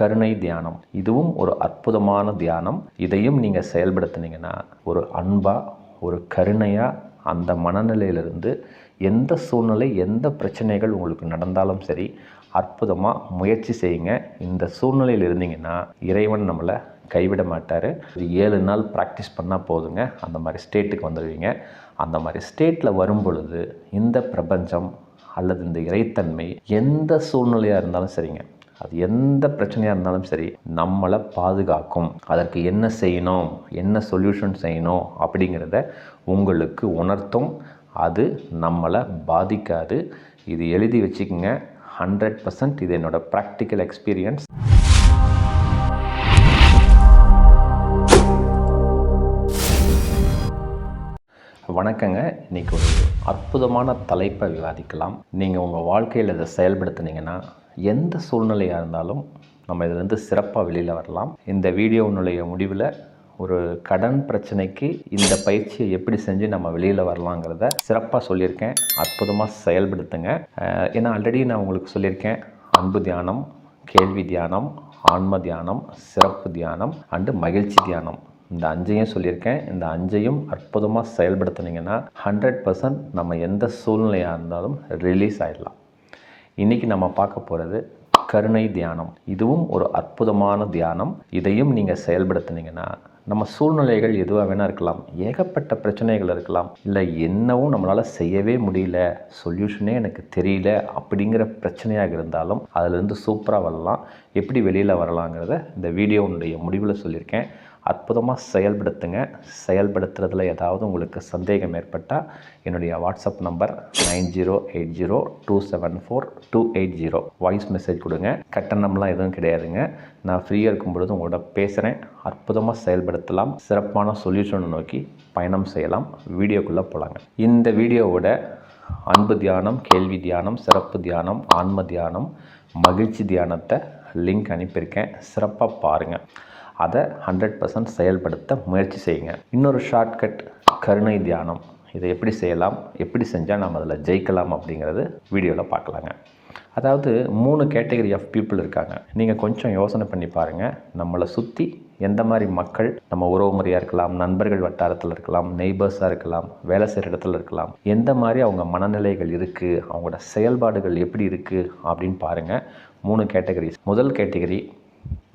கருணை தியானம். இதுவும் ஒரு அற்புதமான தியானம். இதையும் நீங்கள் செயல்படுத்துனீங்கன்னா ஒரு அன்பாக ஒரு கருணையாக அந்த மனநிலையிலிருந்து எந்த சூழ்நிலை எந்த பிரச்சனைகள் உங்களுக்கு நடந்தாலும் சரி அற்புதமாக முயற்சி செய்யுங்க. இந்த சூழ்நிலையில் இருந்தீங்கன்னா இறைவன் நம்மளை கைவிட மாட்டார். ஒரு ஏழு நாள் ப்ராக்டிஸ் பண்ணால் போதுங்க. அந்த மாதிரி ஸ்டேட்டுக்கு வந்துடுவீங்க அந்த மாதிரி ஸ்டேட்டில் வரும் பொழுது இந்த பிரபஞ்சம் அல்லது இந்த இறைத்தன்மை எந்த சூழ்நிலையாக இருந்தாலும் சரிங்க. அது எந்த பிரச்சனையாக இருந்தாலும் சரி நம்மளை பாதுகாக்கும். அதற்கு என்ன செய்யணும் என்ன சொல்யூஷன் செய்யணும் அப்படிங்கிறத உங்களுக்கு உணர்த்தும். அது நம்மளை பாதிக்காது. இது எழுதி வச்சுக்கோங்க. ஹண்ட்ரட் பர்சன்ட் இது என்னோடய ப்ராக்டிக்கல் எக்ஸ்பீரியன்ஸ் வணக்கங்க. இன்றைக்கி ஒரு அற்புதமான தலைப்பை விவாதிக்கலாம். நீங்கள் உங்கள் வாழ்க்கையில் இதை செயல்படுத்துனீங்கன்னா எந்த சூழ்நிலையாக இருந்தாலும் நம்ம இதிலேருந்து சிறப்பாக வெளியில் வரலாம். இந்த வீடியோனுடைய முடிவில் ஒரு கடன் பிரச்சனைக்கு இந்த பயிற்சியை எப்படி செஞ்சு நம்ம வெளியில் வரலாங்கிறத சிறப்பாக சொல்லியிருக்கேன். அற்புதமாக செயல்படுத்துங்க. ஏன்னா ஆல்ரெடி நான் உங்களுக்கு சொல்லியிருக்கேன். அன்பு தியானம் கேள்வி தியானம் ஆன்ம தியானம் சிறப்பு தியானம் அண்டு மகிழ்ச்சி தியானம். இந்த அஞ்சையும் சொல்லியிருக்கேன். இந்த அஞ்சையும் அற்புதமாக செயல்படுத்துனீங்கன்னா ஹண்ட்ரட் பர்சன்ட் நம்ம எந்த சூழ்நிலையாக இருந்தாலும் ரிலீஸ் ஆகிடலாம் இன்றைக்கி நம்ம பார்க்க போகிறது கருணை தியானம். இதுவும் ஒரு அற்புதமான தியானம். இதையும் நீங்கள் செயல்படுத்துனீங்கன்னா நம்ம சூழ்நிலைகள் எதுவாக வேணால் இருக்கலாம். ஏகப்பட்ட பிரச்சனைகள் இருக்கலாம். இல்லை என்னவும் நம்மளால் செய்யவே முடியல. சொல்யூஷனே எனக்கு தெரியல அப்படிங்கிற பிரச்சனையாக இருந்தாலும் அதிலிருந்து சூப்பராக வரலாம். எப்படி வெளியில் வரலாங்கிறத இந்த வீடியோனுடைய முடிவில் சொல்லியிருக்கேன். அற்புதமாக செயல்படுத்துங்க. செயல்படுத்துறதுல ஏதாவது உங்களுக்கு சந்தேகம் ஏற்பட்டால் என்னுடைய WhatsApp number nine zero eight zero two seven four two eight zero. Voice message கொடுங்க. கட்டணம்லாம் எதுவும் கிடையாதுங்க. நான் ஃப்ரீயாக இருக்கும் பொழுது உங்களோட பேசுகிறேன் அற்புதமாக செயல்படுத்தலாம். சிறப்பான சொல்யூஷனை நோக்கி பயணம் செய்யலாம். வீடியோக்குள்ளே போகலாங்க இந்த வீடியோவோட அன்பு தியானம் கேள்வி தியானம் சிறப்பு தியானம் ஆன்ம தியானம் மகிழ்ச்சி தியானத்தை லிங்க் அனுப்பியிருக்கேன். சிறப்பாக பாருங்கள் அதை ஹண்ட்ரட் பர்சன்ட் செயல்படுத்த முயற்சி செய்யுங்க. இன்னொரு ஷார்ட்கட் கருணை தியானம். இதை எப்படி செய்யலாம்? எப்படி செஞ்சால் நம்ம அதில் ஜெயிக்கலாம் அப்படிங்கிறது வீடியோவில் பார்க்கலாங்க. அதாவது மூணு கேட்டகரி ஆஃப் பீப்புள் இருக்காங்க. நீங்கள் கொஞ்சம் யோசனை பண்ணி பாருங்கள் நம்மளை சுற்றி எந்த மாதிரி மக்கள் நம்ம உறவு முறையாக இருக்கலாம் நண்பர்கள் வட்டாரத்தில் இருக்கலாம் நெய்பர்ஸாக இருக்கலாம் வேலை செய்கிற இடத்துல இருக்கலாம் எந்த மாதிரி அவங்க மனநிலைகள் இருக்குது அவங்களோட செயல்பாடுகள் எப்படி இருக்குது அப்படின்னு பாருங்கள் மூணு கேட்டகரிஸ் முதல் கேட்டகரி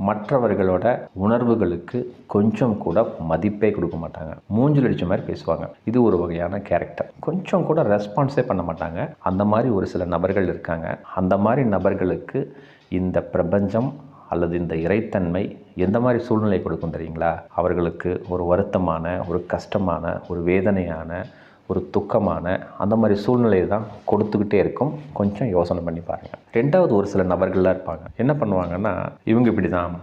மற்றவர்களோட உணர்வுகளுக்கு கொஞ்சம் கூட மதிப்பே கொடுக்க மாட்டாங்க. மூஞ்சில் அடித்த மாதிரி பேசுவாங்க. இது ஒரு வகையான கேரக்டர் கொஞ்சம் கூட ரெஸ்பான்ஸே பண்ண மாட்டாங்க. அந்த மாதிரி ஒரு சில நபர்கள் இருக்காங்க. அந்த மாதிரி நபர்களுக்கு இந்த பிரபஞ்சம் அல்லது இந்த இறைத்தன்மை எந்த மாதிரி சூழ்நிலை கொடுக்கும் தெரியுங்களா? அவர்களுக்கு ஒரு வருத்தமான ஒரு கஷ்டமான ஒரு வேதனையான ஒரு துக்கமான அந்த மாதிரி சூழ்நிலையை தான் கொடுத்துக்கிட்டே இருக்கும். கொஞ்சம் யோசனை பண்ணி பாருங்கள் ரெண்டாவது ஒரு சில நபர்கள்லாம் இருப்பாங்க. என்ன பண்ணுவாங்கன்னா இவங்க இப்படி தான்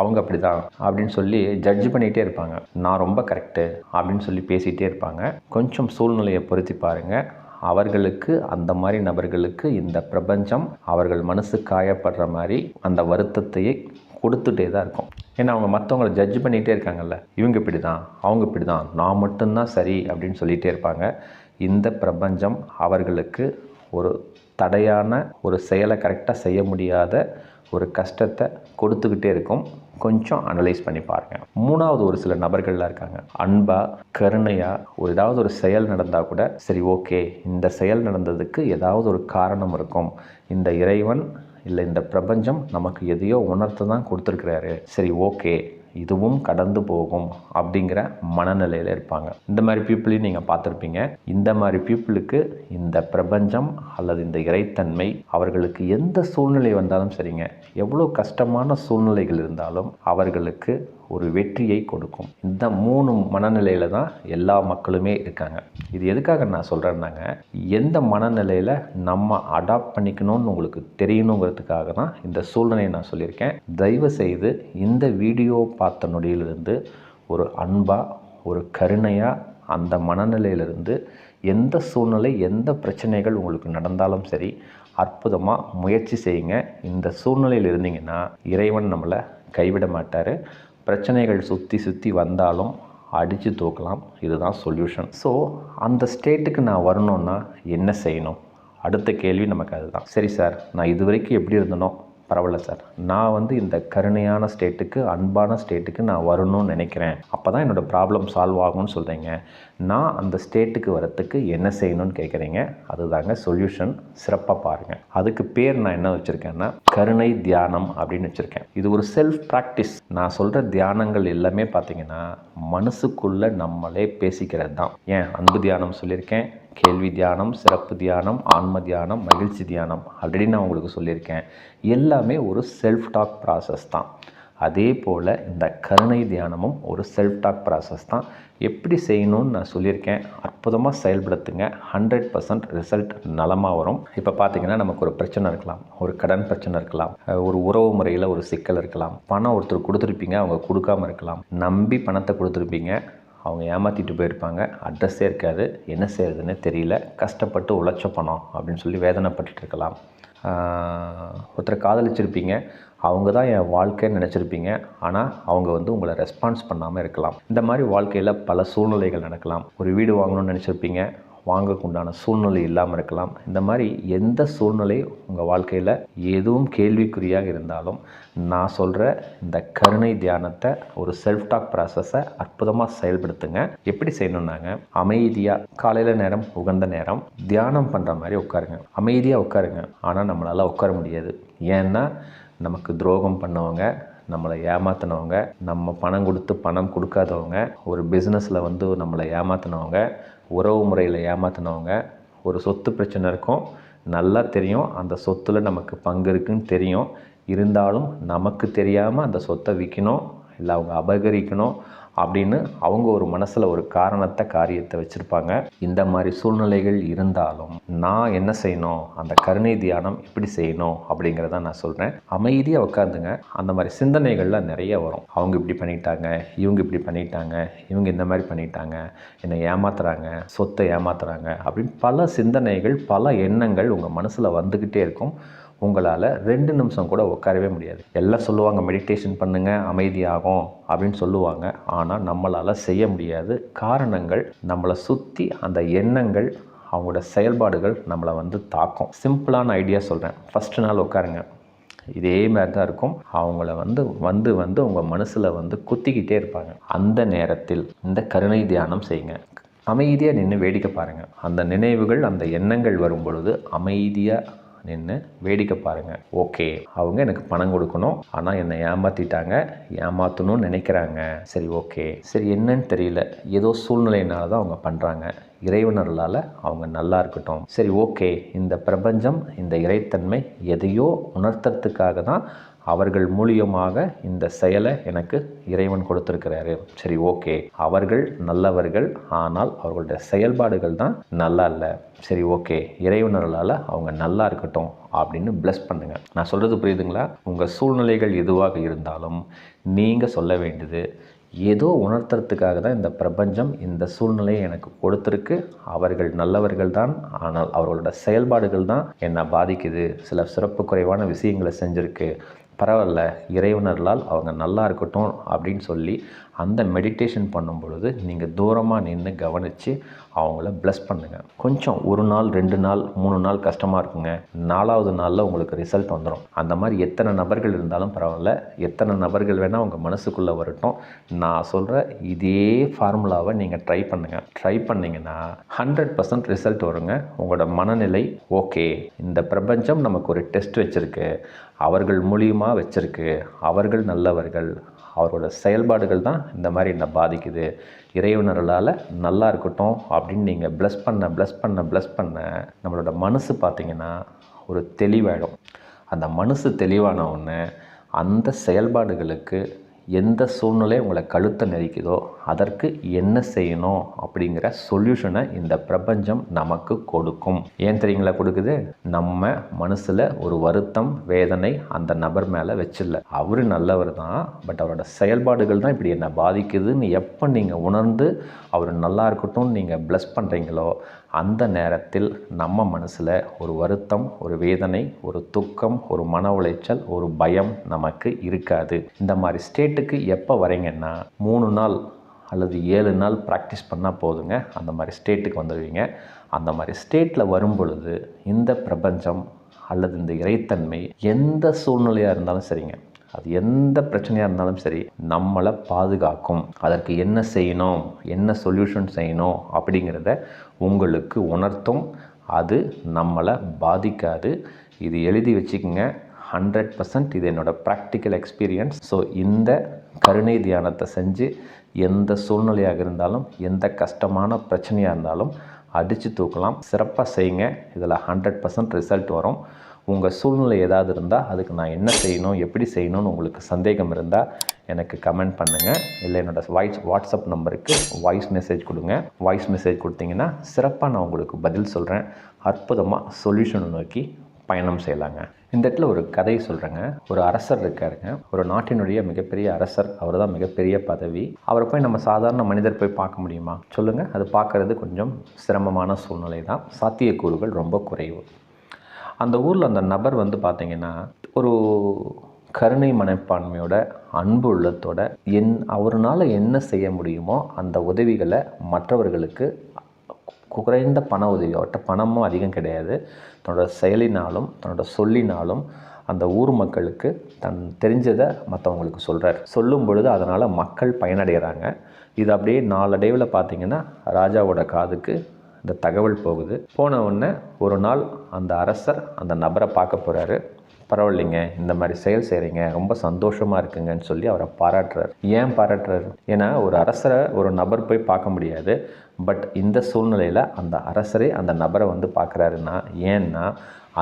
அவங்க அப்படி தான் அப்படின்னு சொல்லி ஜட்ஜ் பண்ணிகிட்டே இருப்பாங்க. நான் ரொம்ப கரெக்டு அப்படின்னு சொல்லி பேசிகிட்டே இருப்பாங்க. கொஞ்சம் சூழ்நிலையை பொருத்தி பாருங்கள் அவர்களுக்கு அந்த மாதிரி நபர்களுக்கு இந்த பிரபஞ்சம் அவர்கள் மனசு காயப்படுற மாதிரி அந்த வருத்தத்தையே கொடுத்துட்டே தான் இருக்கும். ஏன்னா அவங்க மற்றவங்களை ஜட்ஜ் பண்ணிகிட்டே இருக்காங்கல்ல. இவங்க இப்படி தான் அவங்க இப்படி தான் நான் மட்டும்தான் சரி அப்படின்னு சொல்லிகிட்டே இருப்பாங்க. இந்த பிரபஞ்சம் அவர்களுக்கு ஒரு தடையான ஒரு செயலை கரெக்டாக செய்ய முடியாத ஒரு கஷ்டத்தை கொடுத்துக்கிட்டே இருக்கும். கொஞ்சம் அனலைஸ் பண்ணி பாருங்கள் மூணாவது ஒரு சில நபர்கள்லாம் இருக்காங்க. அன்பாக கருணையாக ஒரு ஏதாவது ஒரு செயல் நடந்தால் கூட சரி ஓகே இந்த செயல் நடந்ததுக்கு ஏதாவது ஒரு காரணம் இருக்கும். இந்த இறைவன் இல்லை இந்த பிரபஞ்சம் நமக்கு எதையோ உணர்த்து தான் கொடுத்துருக்குறாரு. சரி ஓகே இதுவும் கடந்து போகும் அப்படிங்கிற மனநிலையில் இருப்பாங்க. இந்த மாதிரி பீப்புளையும் நீங்கள் பார்த்துருப்பீங்க. இந்த மாதிரி பீப்புளுக்கு இந்த பிரபஞ்சம் அல்லது இந்த இறைத்தன்மை அவர்களுக்கு எந்த சூழ்நிலை வந்தாலும் சரிங்க. எவ்வளோ கஷ்டமான சூழ்நிலைகள் இருந்தாலும் அவர்களுக்கு ஒரு வெற்றியை கொடுக்கும். இந்த மூணு மனநிலையில் தான் எல்லா மக்களுமே இருக்காங்க. இது எதுக்காக நான் சொல்கிறேன்னாங்க எந்த மனநிலையில் நம்ம அடாப்ட் பண்ணிக்கணும்னு உங்களுக்கு தெரியணுங்கிறதுக்காக தான் இந்த சூழ்நிலையை நான் சொல்லியிருக்கேன். தயவு செய்து இந்த வீடியோ பார்த்த நொடியிலிருந்து ஒரு அன்பாக ஒரு கருணையாக அந்த மனநிலையிலிருந்து எந்த சூழ்நிலை எந்த பிரச்சனைகள் உங்களுக்கு நடந்தாலும் சரி அற்புதமாக முயற்சி செய்யுங்க. இந்த சூழ்நிலையில் இருந்தீங்கன்னா இறைவன் நம்மளை கைவிட மாட்டார். பிரச்சனைகள் சுற்றி சுற்றி வந்தாலும் அடித்து தூக்கலாம். இதுதான் சொல்யூஷன் ஸோ அந்த ஸ்டேட்டுக்கு நான் வரணுன்னா என்ன செய்யணும்? அடுத்த கேள்வி நமக்கு அதுதான். சரி சார் நான் இது வரைக்கும் எப்படி இருந்தனோ பரவாயில்ல சார். நான் வந்து இந்த கருணையான ஸ்டேட்டுக்கு அன்பான ஸ்டேட்டுக்கு நான் வரணும்னு நினைக்கிறேன். அப்போ தான் என்னோடய ப்ராப்ளம் சால்வ் ஆகும்னு சொல்கிறீங்க நான் அந்த ஸ்டேட்டுக்கு வரத்துக்கு என்ன செய்யணும்னு கேட்குறீங்க அதுதாங்க சொல்யூஷன் சிறப்பாக பாருங்கள் அதுக்கு பேர் நான் என்ன வச்சுருக்கேன்னா கருணை தியானம் அப்படின்னு வச்சுருக்கேன். இது ஒரு செல்ஃப் ப்ராக்டிஸ் நான் சொல்கிற தியானங்கள் எல்லாமே பார்த்தீங்கன்னா மனசுக்குள்ளே நம்மளே பேசிக்கிறது தான் ஏன்? அன்பு தியானம் சொல்லியிருக்கேன். கேள்வி தியானம் சிறப்பு தியானம் ஆன்ம தியானம் மகிழ்ச்சி தியானம். ஆல்ரெடி நான் உங்களுக்கு சொல்லியிருக்கேன். எல்லாமே ஒரு செல்ஃப் டாக் ப்ராசஸ் தான். அதே போல் இந்த கருணை தியானமும் ஒரு செல்ஃப் டாக் ப்ராசஸ் தான். எப்படி செய்யணும்னு நான் சொல்லியிருக்கேன். அற்புதமாக செயல்படுத்துங்க. ஹண்ட்ரட் பர்சன்ட் ரிசல்ட் நலமாக வரும். இப்போ பார்த்தீங்கன்னா நமக்கு ஒரு பிரச்சனை இருக்கலாம். ஒரு கடன் பிரச்சனை இருக்கலாம். ஒரு உறவு முறையில் ஒரு சிக்கல் இருக்கலாம். பணம் ஒருத்தர் கொடுத்துருப்பீங்க. அவங்க கொடுக்காம இருக்கலாம். நம்பி பணத்தை கொடுத்துருப்பீங்க. அவங்க ஏமாற்றிட்டு போயிருப்பாங்க. அட்ரஸே இருக்காது. என்ன செய்கிறதுன்னு தெரியல. கஷ்டப்பட்டு உழைச்ச பணம் அப்படின்னு சொல்லி வேதனைப்பட்டு இருக்கலாம். ஒருத்தரை காதலிச்சிருப்பீங்க. அவங்க தான் என் வாழ்க்கைன்னு நினச்சிருப்பீங்க. ஆனால் அவங்க வந்து உங்களை ரெஸ்பான்ஸ் பண்ணாமல் இருக்கலாம். இந்த மாதிரி வாழ்க்கையில் பல சூழ்நிலைகள் நடக்கலாம். ஒரு வீடு வாங்கணும்னு நினச்சிருப்பீங்க. வாங்கக்குண்டான சூழ்நிலை இல்லாமல் இருக்கலாம். இந்த மாதிரி எந்த சூழ்நிலை உங்கள் வாழ்க்கையில் எதுவும் கேள்விக்குறியாக இருந்தாலும் நான் சொல்கிற இந்த கருணை தியானத்தை ஒரு செல்ஃப் டாக் ப்ராசஸை அற்புதமாக செயல்படுத்துங்க. எப்படி செய்யணுன்னாங்க அமைதியாக காலையில் நேரம் உகந்த நேரம் தியானம் பண்ணுற மாதிரி உட்காருங்க. அமைதியாக உட்காருங்க. ஆனால் நம்மளால் உட்கார முடியாது. ஏன்னா நமக்கு துரோகம் பண்ணவங்க நம்மளை ஏமாத்தினவங்க நம்ம பணம் கொடுத்து பணம் கொடுக்காதவங்க ஒரு பிஸ்னஸில் வந்து நம்மளை ஏமாத்தினவங்க உறவு முறையில் ஏமாத்தினவங்க ஒரு சொத்து பிரச்சனை இருக்கும். நல்லா தெரியும். அந்த சொத்தில் நமக்கு பங்கு இருக்குன்னு தெரியும். இருந்தாலும் நமக்கு தெரியாமல் அந்த சொத்தை விற்கணும் இல்லை அவங்க அபகரிக்கணும். அப்படின்னு அவங்க ஒரு மனசில் ஒரு காரணத்தை காரியத்தை வச்சுருப்பாங்க. இந்த மாதிரி சூழ்நிலைகள் இருந்தாலும் நான் என்ன செய்யணும்? அந்த கருணை தியானம் எப்படி செய்யணும் அப்படிங்கிறத நான் சொல்கிறேன் அமைதியாக உட்காந்துங்க அந்த மாதிரி சிந்தனைகள்லாம் நிறைய வரும். அவங்க இப்படி பண்ணிட்டாங்க இவங்க இப்படி பண்ணிட்டாங்க இவங்க இந்த மாதிரி பண்ணிட்டாங்க என்னை ஏமாத்துறாங்க சொத்தை ஏமாத்துறாங்க அப்படின்னு பல சிந்தனைகள் பல எண்ணங்கள் உங்கள் மனசில் வந்துக்கிட்டே இருக்கும். உங்களால் ரெண்டு நிமிஷம் கூட உட்காரவே முடியாது. எல்லாம் சொல்லுவாங்க மெடிடேஷன் பண்ணுங்கள் அமைதியாகும் அப்படின்னு சொல்லுவாங்க. ஆனால் நம்மளால் செய்ய முடியாது. காரணங்கள் நம்மளை சுற்றி அந்த எண்ணங்கள் அவங்களோட செயல்பாடுகள் நம்மளை வந்து தாக்கும். சிம்பிளான ஐடியா சொல்கிறேன் ஃபஸ்ட்டு நாள் உட்காருங்க. இதே மாதிரி தான் இருக்கும். அவங்கள வந்து வந்து வந்து உங்கள் மனசில் வந்து குத்திக்கிட்டே இருப்பாங்க. அந்த நேரத்தில் இந்த கருணை தியானம் செய்யுங்க. அமைதியாக நின்று வேடிக்கை பாருங்கள் அந்த நினைவுகள் அந்த எண்ணங்கள் வரும் பொழுது அமைதியாக நின்று வேடிக்கை பாருங்கள் ஓகே அவங்க எனக்கு பணம் கொடுக்கணும். ஆனால் என்னை ஏமாற்றிட்டாங்க ஏமாற்றணும்னு நினைக்கிறாங்க. சரி ஓகே. சரி என்னன்னு தெரியல. ஏதோ சூழ்நிலையினால தான் அவங்க பண்ணுறாங்க இறைவனர்களால் அவங்க நல்லா இருக்கட்டும். சரி ஓகே. இந்த பிரபஞ்சம் இந்த இறைத்தன்மை எதையோ உணர்த்துறதுக்காக தான் அவர்கள் மூலியமாக இந்த செயலை எனக்கு இறைவன் கொடுத்துருக்கிறாரு. சரி ஓகே. அவர்கள் நல்லவர்கள் ஆனால் அவர்களுடைய செயல்பாடுகள் தான் நல்லா இல்லை. சரி ஓகே. இறைவனர்களால் அவங்க நல்லா இருக்கட்டும் அப்படின்னு ப்ளஸ் பண்ணுங்க. நான் சொல்கிறது புரியுதுங்களா? உங்கள் சூழ்நிலைகள் எதுவாக இருந்தாலும் நீங்கள் சொல்ல வேண்டியது ஏதோ உணர்த்துறதுக்காக தான் இந்த பிரபஞ்சம் இந்த சூழ்நிலையை எனக்கு கொடுத்துருக்கு. அவர்கள் நல்லவர்கள் தான் ஆனால் அவர்களோட செயல்பாடுகள் தான் என்னை பாதிக்குது. சில சிறப்பு குறைவான விஷயங்களை செஞ்சுருக்கு. பரவாயில்ல இறைவனர்களால் அவங்க நல்லா இருக்கட்டும் அப்படின்னு சொல்லி அந்த மெடிடேஷன் பண்ணும் பொழுது நீங்கள் தூரமாக நின்று கவனித்து அவங்கள ப்ளஸ் பண்ணுங்கள் கொஞ்சம் ஒரு நாள் ரெண்டு நாள் மூணு நாள் கஷ்டமாக இருக்குங்க. நாலாவது நாளில் உங்களுக்கு ரிசல்ட் வந்துடும் அந்த மாதிரி எத்தனை நபர்கள் இருந்தாலும் பரவாயில்ல. எத்தனை நபர்கள் வேணால் உங்கள் மனசுக்குள்ளே வரட்டும். நான் சொல்கிற இதே ஃபார்முலாவை நீங்கள் ட்ரை பண்ணுங்கள் ட்ரை பண்ணிங்கன்னா ஹண்ட்ரட் பர்சன்ட் ரிசல்ட் வருங்க. உங்களோட மனநிலை ஓகே இந்த பிரபஞ்சம் நமக்கு ஒரு டெஸ்ட் வச்சுருக்கு. அவர்கள் மூலியமாக வச்சுருக்கு. அவர்கள் நல்லவர்கள். அவரோட செயல்பாடுகள் தான் இந்த மாதிரி என்னை பாதிக்குது. இறைவனர்களால் நல்லா இருக்கட்டும் அப்படின்னு நீங்கள் ப்ளஸ் பண்ண ப்ளஸ் பண்ண ப்ளஸ் பண்ண நம்மளோட மனசு பார்த்திங்கன்னா ஒரு தெளிவாயிடும். அந்த மனசு தெளிவான ஒன்று அந்த செயல்பாடுகளுக்கு எந்த சூழ்நிலை உங்களை கழுத்தை நெரிக்குதோ அதற்கு என்ன செய்யணும் அப்படிங்கிற சொல்யூஷனை இந்த பிரபஞ்சம் நமக்கு கொடுக்கும். ஏன் தெரியுங்களா கொடுக்குது? நம்ம மனசில் ஒரு வருத்தம் வேதனை அந்த நபர் மேலே வச்சில்ல. அவர் நல்லவர் தான் பட் அவரோட செயல்பாடுகள் தான் இப்படி என்னை பாதிக்குதுன்னு எப்போ நீங்கள் உணர்ந்து அவர் நல்லா இருக்கட்டும்னு நீங்கள் ப்ளஸ் பண்ணுறீங்களோ அந்த நேரத்தில் நம்ம மனசில் ஒரு வருத்தம் ஒரு வேதனை ஒரு துக்கம் ஒரு மன உளைச்சல் ஒரு பயம் நமக்கு இருக்காது. இந்த மாதிரி ஸ்டேட்டுக்கு எப்போ வரீங்கன்னா மூணு நாள் அல்லது ஏழு நாள் ப்ராக்டிஸ் பண்ணால் போதுங்க. அந்த மாதிரி ஸ்டேட்டுக்கு வந்துடுவீங்க. அந்த மாதிரி ஸ்டேட்டில் வரும் பொழுது இந்த பிரபஞ்சம் அல்லது இந்த இறைத்தன்மை எந்த சூழ்நிலையாக இருந்தாலும் சரிங்க. அது எந்த பிரச்சனையாக இருந்தாலும் சரி நம்மளை பாதுகாக்கும். அதற்கு என்ன செய்யணும் என்ன சொல்யூஷன் செய்யணும் அப்படிங்கிறத உங்களுக்கு உணர்த்தும். அது நம்மளை பாதிக்காது. இது எழுதி வச்சுக்கோங்க. ஹண்ட்ரட் பர்சன்ட் இது என்னோடய ப்ராக்டிக்கல் எக்ஸ்பீரியன்ஸ் ஸோ இந்த கருணை தியானத்தை செஞ்சு எந்த சூழ்நிலையாக இருந்தாலும் எந்த கஷ்டமான பிரச்சனையாக இருந்தாலும் அடித்து தூக்கலாம். சிறப்பாக செய்யுங்க. இதில் ஹண்ட்ரட் பர்சன்ட் ரிசல்ட் வரும். உங்கள் சூழ்நிலை ஏதாவது இருந்தால் அதுக்கு நான் என்ன செய்யணும் எப்படி செய்யணும்னு உங்களுக்கு சந்தேகம் இருந்தால் எனக்கு கமெண்ட் பண்ணுங்கள் இல்லை என்னோடய வாய்ஸ் வாட்ஸ்அப் நம்பருக்கு வாய்ஸ் மெசேஜ் கொடுங்க. வாய்ஸ் மெசேஜ் கொடுத்தீங்கன்னா சிறப்பாக நான் உங்களுக்கு பதில் சொல்கிறேன் அற்புதமாக சொல்யூஷனை நோக்கி பயணம் செய்யலாங்க. இந்த இடத்துல ஒரு கதை சொல்கிறேங்க ஒரு அரசர் இருக்காருங்க. ஒரு நாட்டினுடைய மிகப்பெரிய அரசர். அவர் தான் மிகப்பெரிய பதவி. அவரை போய் நம்ம சாதாரண மனிதர் போய் பார்க்க முடியுமா? சொல்லுங்கள் அது பார்க்குறது கொஞ்சம் சிரமமான சூழ்நிலை தான் சாத்தியக்கூறுகள் ரொம்ப குறைவு. அந்த ஊரில் அந்த நபர் வந்து பார்த்திங்கன்னா ஒரு கருணை மனப்பான்மையோட அன்பு உள்ளத்தோட என் அவர்னால் என்ன செய்ய முடியுமோ அந்த உதவிகளை மற்றவர்களுக்கு குறைந்த பண உதவி அவர்கிட்ட பணமும் அதிகம் கிடையாது. தன்னோட செயலினாலும் தன்னோட சொல்லினாலும் அந்த ஊர் மக்களுக்கு தன் தெரிஞ்சதை மற்றவங்களுக்கு சொல்கிறார் சொல்லும் பொழுது அதனால் மக்கள் பயனடைகிறாங்க. இது அப்படியே நாளடைவில் பார்த்திங்கன்னா ராஜாவோட காதுக்கு இந்த தகவல் போகுது. போன உடனே ஒரு நாள் அந்த அரசர் அந்த நபரை பார்க்க போகிறாரு பரவாயில்லைங்க இந்த மாதிரி செயல் செய்கிறீங்க ரொம்ப சந்தோஷமாக இருக்குங்கன்னு சொல்லி அவரை பாராட்டுறாரு. ஏன் பாராட்டுறாரு? ஏன்னா ஒரு அரசரை ஒரு நபர் போய் பார்க்க முடியாது. பட் இந்த சூழ்நிலையில் அந்த அரசரே அந்த நபரை வந்து பார்க்குறாருன்னா ஏன்னா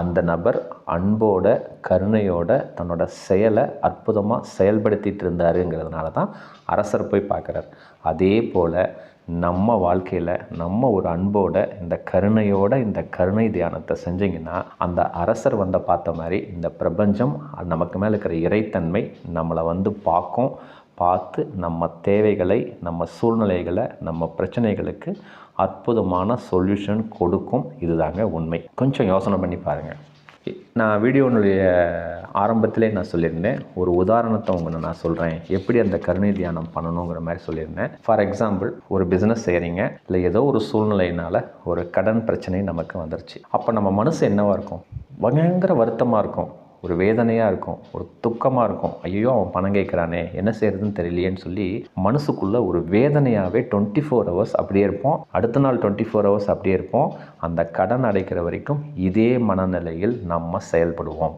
அந்த நபர் அன்போட கருணையோட தன்னோட செயலை அற்புதமாக செயல்படுத்திட்டு இருந்தாருங்கிறதுனால தான் அரசர் போய் பார்க்குறார். அதே போல் நம்ம வாழ்க்கையில் நம்ம ஒரு அன்போட இந்த கருணையோட இந்த கருணை தியானத்தை செஞ்சிங்கன்னா அந்த அரசர் வந்த பார்த்த மாதிரி இந்த பிரபஞ்சம் நமக்கு மேலே இருக்கிற இறைத்தன்மை நம்மளை வந்து பார்க்கும் பார்த்து நம்ம தேவைகளை நம்ம சூழ்நிலைகளை நம்ம பிரச்சனைகளுக்கு அற்புதமான சொல்யூஷன் கொடுக்கும். இதுதாங்க உண்மை. கொஞ்சம் யோசனை பண்ணி பாருங்கள் நான் வீடியோனுடைய ஆரம்பத்திலே நான் சொல்லியிருந்தேன். ஒரு உதாரணத்தை உங்களை நான் சொல்கிறேன் எப்படி அந்த கருணை தியானம் பண்ணணுங்கிற மாதிரி சொல்லியிருந்தேன். ஃபார் எக்ஸாம்பிள் ஒரு பிஸ்னஸ் செய்கிறீங்க இல்லை ஏதோ ஒரு சூழ்நிலையினால் ஒரு கடன் பிரச்சனை நமக்கு வந்துருச்சு. அப்போ நம்ம மனசு என்னவாக இருக்கும்? பயங்கர வருத்தமாக இருக்கும். ஒரு வேதனையாக இருக்கும் ஒரு துக்கமாக இருக்கும். ஐயோ அவன் பணம் கேட்குறானே என்ன செய்கிறதுன்னு தெரியலையேன்னு சொல்லி மனசுக்குள்ளே ஒரு வேதனையாகவே டுவெண்ட்டி ஃபோர் ஹவர்ஸ் அப்படியே இருப்போம். அடுத்த நாள் டுவெண்ட்டி ஃபோர் ஹவர்ஸ் அப்படியே இருப்போம். அந்த கடன் அடைக்கிற வரைக்கும் இதே மனநிலையில் நம்ம செயல்படுவோம்.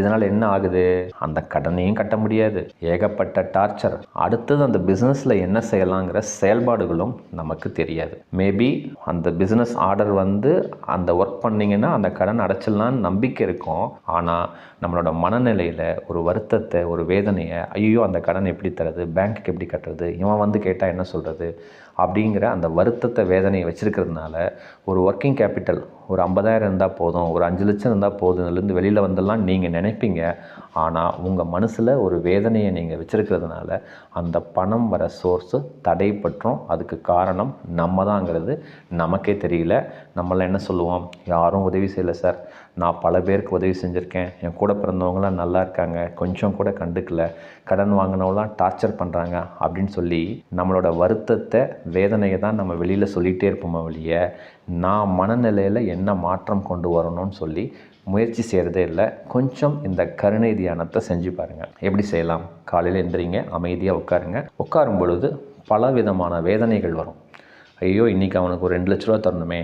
இதனால் என்ன ஆகுது? அந்த கடனையும் கட்ட முடியாது. ஏகப்பட்ட டார்ச்சர் அடுத்தது அந்த பிஸ்னஸில் என்ன செய்யலாங்கிற செயல்பாடுகளும் நமக்கு தெரியாது. மேபி அந்த பிஸ்னஸ் ஆர்டர் வந்து அந்த ஒர்க் பண்ணிங்கன்னா அந்த கடன் அடைச்சிடலான்னு நம்பிக்கை இருக்கும். ஆனால் நம்மளோட மனநிலையில் ஒரு வருத்தத்தை ஒரு வேதனையை ஐயோ அந்த கடன் எப்படி தரது? பேங்க்குக்கு எப்படி கட்டுறது? இவன் வந்து கேட்டால் என்ன சொல்கிறது அப்படிங்கிற அந்த வருத்தத்தை வேதனையை வச்சுருக்கிறதுனால ஒரு ஒர்க்கிங் கேபிட்டல் ஒரு ஐம்பதாயிரம் இருந்தால் போதும் ஒரு அஞ்சு லட்சம் இருந்தால் போதும் இதுலேருந்து வெளியில் வந்துடலாம் நீங்கள் நினைப்பீங்க. ஆனால் உங்கள் மனசில் ஒரு வேதனையை நீங்கள் வச்சுருக்கிறதுனால அந்த பணம் வர சோர்ஸு தடைப்பற்றும் அதுக்கு காரணம் நம்ம தாங்கிறது நமக்கே தெரியல. நம்மளாம் என்ன சொல்லுவோம்? யாரும் உதவி செய்யலை சார். நான் பல பேருக்கு உதவி செஞ்சுருக்கேன். என் கூட பிறந்தவங்களாம் நல்லா இருக்காங்க. கொஞ்சம் கூட கண்டுக்கல. கடன் வாங்கினவங்களாம் டார்ச்சர் பண்ணுறாங்க அப்படின்னு சொல்லி நம்மளோட வருத்தத்தை வேதனையை தான் நம்ம வெளியில் சொல்லிகிட்டே இருப்போமே வழிய நான் மனநிலையில் என்ன மாற்றம் கொண்டு வரணும்னு சொல்லி முயற்சி செய்கிறதே இல்லை. கொஞ்சம் இந்த கருணை தியானத்தை செஞ்சு பாருங்கள் எப்படி செய்யலாம்? காலையில் எந்திரிங்க அமைதியாக உட்காருங்க. உட்காரும் பொழுது பல விதமான வேதனைகள் வரும். ஐயோ இன்றைக்கி அவனுக்கு ஒரு ரெண்டு லட்ச ரூபா தரணுமே.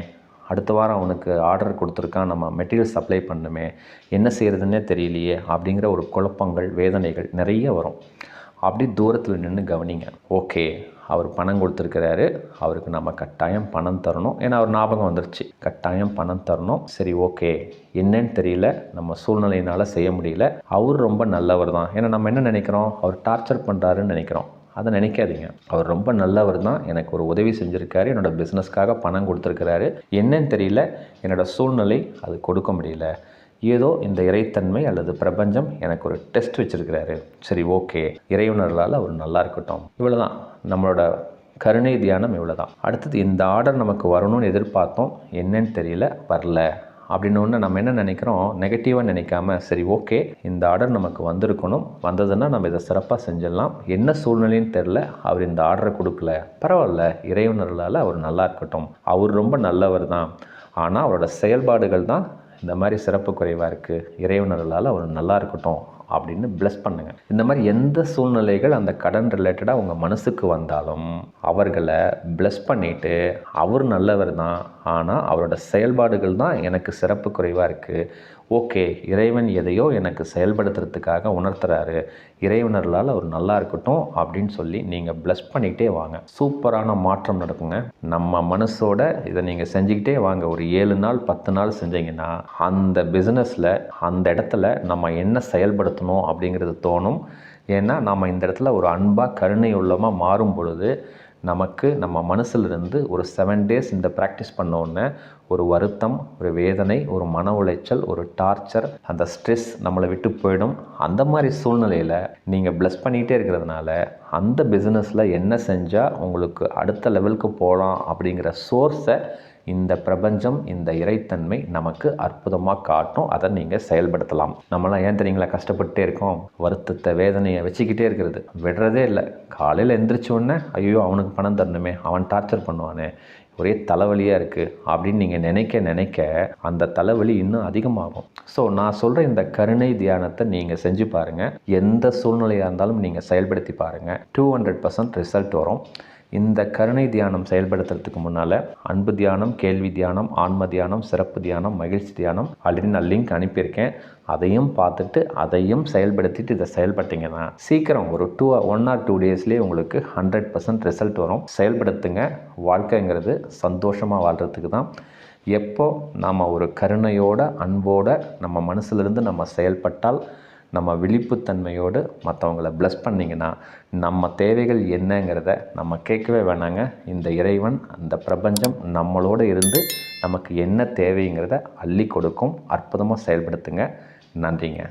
அடுத்த வாரம் அவனுக்கு ஆர்டர் கொடுத்துருக்கான் நம்ம மெட்டீரியல் சப்ளை பண்ணணுமே. என்ன செய்கிறதுனே தெரியலையே அப்படிங்கிற ஒரு குழப்பங்கள் வேதனைகள் நிறைய வரும். அப்படி தூரத்தில் நின்று கவனிங்க. ஓகே அவர் பணம் கொடுத்துருக்கிறாரு. அவருக்கு நம்ம கட்டாயம் பணம் தரணும். ஏன்னா அவர் ஞாபகம் வந்துருச்சு. கட்டாயம் பணம் தரணும். சரி ஓகே. என்னன்னு தெரியல. நம்ம சூழ்நிலையினால் செய்ய முடியல. அவர் ரொம்ப நல்லவர் தான். ஏன்னா நம்ம என்ன நினைக்கிறோம்? அவர் டார்ச்சர் பண்ணுறாருன்னு நினைக்கிறோம். அதை நினைக்காதீங்க. அவர் ரொம்ப நல்லவர் தான். எனக்கு ஒரு உதவி செஞ்சுருக்காரு. என்னோடய பிஸ்னஸ்க்காக பணம் கொடுத்துருக்கிறாரு. என்னன்னு தெரியல. என்னோடய சூழ்நிலை அது கொடுக்க முடியல. ஏதோ இந்த இறைத்தன்மை அல்லது பிரபஞ்சம் எனக்கு ஒரு டெஸ்ட் வச்சுருக்கிறாரு. சரி ஓகே இறையுணர்களால் அவர் நல்லா இருக்கட்டும். இவ்வளோ தான் நம்மளோட கருணை தியானம் இவ்வளோ தான் அடுத்தது இந்த ஆர்டர் நமக்கு வரணும்னு எதிர்பார்த்தோம். என்னன்னு தெரியல வரல. அப்படின்னு ஒன்று நம்ம என்ன நினைக்கிறோம்? நெகட்டிவாக நினைக்காம சரி ஓகே இந்த ஆர்டர் நமக்கு வந்திருக்கணும். வந்ததுன்னா நம்ம இதை சிறப்பாக செஞ்சிடலாம். என்ன சூழ்நிலைன்னு தெரில அவர் இந்த ஆர்டரை கொடுக்கல. பரவாயில்ல இறைவனர்களால் அவர் நல்லா இருக்கட்டும். அவர் ரொம்ப நல்லவர் தான். ஆனால் அவரோட செயல்பாடுகள் தான் இந்த மாதிரி சிறப்பு குறைவாக இருக்குது இறைவனர்களால் அவர் நல்லா இருக்கட்டும் அப்படின்னு bless பண்ணுங்கள் இந்த மாதிரி எந்த சூழ்நிலைகள் அந்த கடன் ரிலேட்டடாக உங்கள் மனசுக்கு வந்தாலும் அவர்களை bless பண்ணிவிட்டு அவர் நல்லவர் தான் ஆனால் அவரோட செயல்பாடுகள் தான் எனக்கு சிறப்பு குறைவாக இருக்குது ஓகே இறைவன் எதையோ எனக்கு செயல்படுத்துறதுக்காக உணர்த்துறாரு. இறைவனர்களால் அவர் நல்லா இருக்கட்டும் அப்படின்னு சொல்லி நீங்கள் ப்ளஸ் பண்ணிக்கிட்டே வாங்க. சூப்பரான மாற்றம் நடக்குங்க. நம்ம மனசோட இதை நீங்கள் செஞ்சுக்கிட்டே வாங்க. ஒரு ஏழு நாள் பத்து நாள் செஞ்சீங்கன்னா அந்த பிஸ்னஸில் அந்த இடத்துல நம்ம என்ன செயல்படுத்தணும் அப்படிங்கிறது தோணும். ஏன்னா நம்ம இந்த இடத்துல ஒரு அன்பாக கருணை உள்ளமாக மாறும் பொழுது நமக்கு நம்ம மனசிலிருந்து ஒரு செவன் டேஸ் இந்த ப்ராக்டிஸ் பண்ணோன்னே ஒரு வருத்தம் ஒரு வேதனை ஒரு மன உளைச்சல் ஒரு டார்ச்சர் அந்த ஸ்ட்ரெஸ் நம்மளை விட்டு போயிடும். அந்த மாதிரி சூழ்நிலையில் நீங்கள் ப்ளஸ் பண்ணிகிட்டே இருக்கிறதுனால அந்த பிஸ்னஸில் என்ன செஞ்சால் உங்களுக்கு அடுத்த லெவலுக்கு போகலாம் அப்படிங்கிற சோர்ஸை இந்த பிரபஞ்சம் இந்த இறைத்தன்மை நமக்கு அற்புதமாக காட்டும். அதை நீங்கள் செயல்படுத்தலாம். நம்மளாம் ஏன் தெரியுங்களா கஷ்டப்பட்டே இருக்கோம்? வருத்தத்தை வேதனையை வச்சுக்கிட்டே இருக்கிறது. விடுறதே இல்லை. காலையில் எந்திரிச்ச உடனே ஐயோ அவனுக்கு பணம் தரணுமே அவன் டார்ச்சர் பண்ணுவானே ஒரே தலைவலியாக இருக்குது அப்படின்னு நீங்கள் நினைக்க நினைக்க அந்த தலைவலி இன்னும் அதிகமாகும். ஸோ நான் சொல்கிற இந்த கருணை தியானத்தை நீங்கள் செஞ்சு பாருங்கள் எந்த சூழ்நிலையாக இருந்தாலும் நீங்கள் செயல்படுத்தி பாருங்கள் டூ ஹண்ட்ரட் பர்சன்ட் ரிசல்ட் வரும். இந்த கருணை தியானம் செயல்படுத்துறதுக்கு முன்னால் அன்பு தியானம் கேள்வி தியானம் ஆன்ம தியானம் சிறப்பு தியானம் மகிழ்ச்சி தியானம் ஆல்ரெடி நான் லிங்க் அனுப்பியிருக்கேன். அதையும் பார்த்துட்டு அதையும் செயல்படுத்திட்டு இதை செயல்பட்டீங்கன்னா சீக்கிரம் ஒரு டூ ஒன் ஆர் டூ டேஸ்லேயே உங்களுக்கு ஹண்ட்ரட் பர்சன்ட் ரிசல்ட் வரும். செயல்படுத்துங்க. வாழ்க்கைங்கிறது சந்தோஷமாக வாழ்கிறதுக்கு தான். எப்போ நாம் ஒரு கருணையோட அன்போட நம்ம மனசுலேருந்து நம்ம செயல்பட்டால் நம்ம விழிப்புத்தன்மையோடு மற்றவங்கள ப்ளஸ் பண்ணிங்கன்னா நம்ம தேவைகள் என்னங்கிறத நம்ம கேட்கவே வேணாங்க. இந்த இறைவன் அந்த பிரபஞ்சம் நம்மளோட இருந்து நமக்கு என்ன தேவைங்கிறத அள்ளி கொடுக்கும். அற்புதமாக செயல்படுத்துங்க. நன்றிங்க.